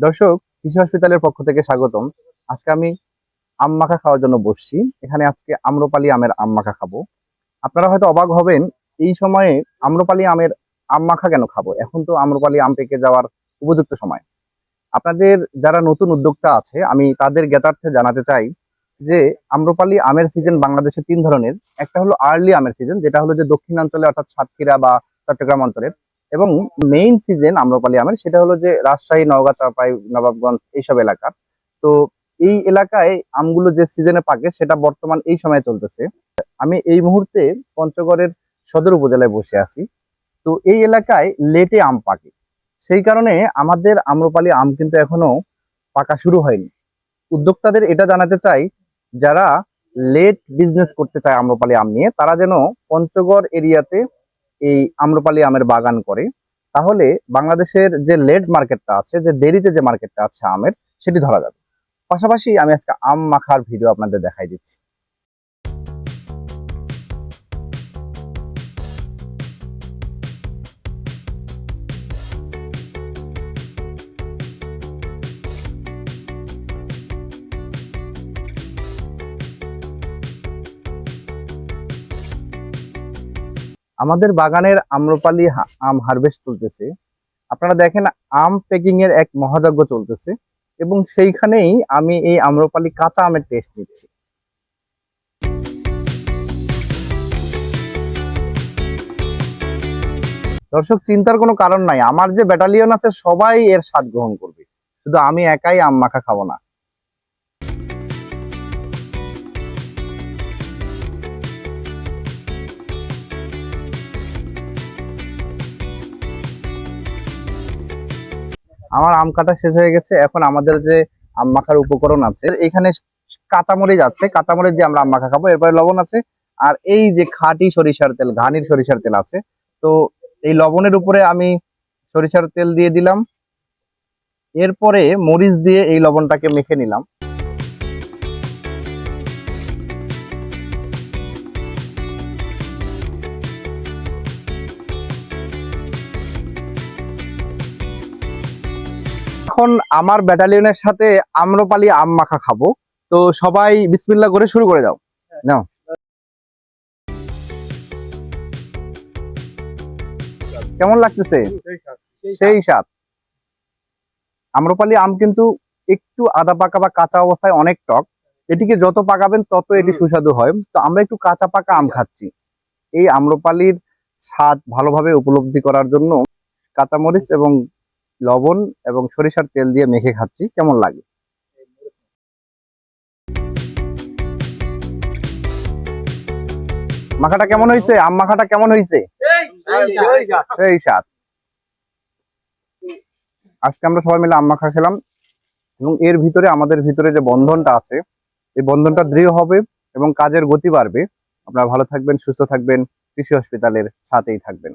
দর্শক, কৃষি হসপিটালের পক্ষ থেকে স্বাগতম। আজকে আমি আম মাখা খাওয়ার জন্য বসছি। এখানে আজকে আম্রপালি আমের আম মাখা খাব। আপনারা হয়তো অবাক হবেন, এই সময়ে আম্রপালি আমের আম মাখা কেন খাব? এখন তো আম্রপালি আম পেকে যাওয়ার উপযুক্ত সময়। আপনাদের যারা নতুন উদ্যোক্তা আছে, আমি তাদের জ্ঞাতার্থে জানাতে চাই যে, আম্রপালি আমের সিজন বাংলাদেশে তিন ধরনের। একটা হলো আর্লি আমের সিজন যেটা হলো যে দক্ষিণাঞ্চলে, অর্থাৎ সাতক্ষীরা বা চট্টগ্রাম অঞ্চলের। এবং মেইন সিজন আম্রপালি আমের সেটা হলো যে রাজশাহী, নওগাঁ, চাপাই, নবাবগঞ্জ এইসব এলাকা তো এই এলাকায় আমগুলো যে সিজনে পাকে সেটা বর্তমান এই সময়ে চলতেছে। আমি এই মুহূর্তে পঞ্চগড়ের সদর উপজেলায় বসে আছি। তো এই এলাকায় লেটে আম পাকে। সেই কারণে আমাদের আম্রপালি আম কিন্তু এখনও পাকা শুরু হয়নি। উদ্যোক্তাদের এটা জানাতে চাই, যারা লেট বিজনেস করতে চায় আম্রপালি আম নিয়ে, তারা যেন পঞ্চগড় এরিয়াতে এই আম্রপালি আমের বাগান করে, তাহলে বাংলাদেশের যে লেট মার্কেটটা আছে, যে দেরিতে যে মার্কেটটা আছে আমের, সেটি ধরা যাবে। পাশাপাশি আমি আজকে আম মাখার ভিডিও আপনাদের দেখাই দিচ্ছি। আমাদের বাগানের আম্রপালি আম হারভেস্ট চলতেছে। আপনারা দেখেন আম প্যাকিং এর এক মহাযজ্ঞ চলতেছে এবং সেইখানেই আমি এই আম্রপালি কাঁচা আমের টেস্ট নিচ্ছি। দর্শক, চিন্তার কোনো কারণ নাই। আমার যে ব্যাটালিয়ন আছে, সবাই এর স্বাদ গ্রহণ করবে। শুধু আমি একাই আম মাখা খাব না। আমার আম কাটা শেষ হয়ে গেছে। এখন আমাদের যে আম মাখার উপকরণ আছে, এখানে কাঁচামরিচ আছে। কাঁচামরিচ দিয়ে আমরা আম মাখা খাব, এরপরে লবণ আছে। আর এই যে খাঁটি সরিষার তেল, ঘানির সরিষার তেল আছে, তো এই লবণের উপরে আমি সরিষার তেল দিয়ে দিলাম। এরপরে মরিচ দিয়ে এই লবণটাকে মেখে নিলাম। এখন আমার ব্যাটালিয়নের সাথে আম্রপালি আম মাখা খাব। তো সবাই বিসমিল্লা করে শুরু করে যাও নাও। কেমন লাগতেছে? সেই স্বাদ। আম্রপালি আম কিন্তু একটু আদা পাকা বা কাঁচা অবস্থায় অনেক টক। এটিকে যত পাকাবেন তত এটি সুস্বাদু হয়। তো আমরা একটু কাঁচা পাকা আম খাচ্ছি। এই আম্রপালির স্বাদ ভালোভাবে উপলব্ধি করার জন্য কাঁচামরিচ এবং লবণ এবং সরিষার তেল দিয়ে মেখে খাচ্ছি। কেমন লাগে? মাখাটা কেমন হয়েছে আম মাখাটা কেমন হয়েছে সেই স্বাদ। আজকে আমরা সবাই মিলে আম মাখা খেলাম এবং এর ভিতরে, আমাদের ভিতরে যে বন্ধনটা আছে, এই বন্ধনটা দৃঢ় হবে এবং কাজের গতি বাড়বে। আপনারা ভালো থাকবেন, সুস্থ থাকবেন, কৃষি হসপিটালের সাথেই থাকবেন।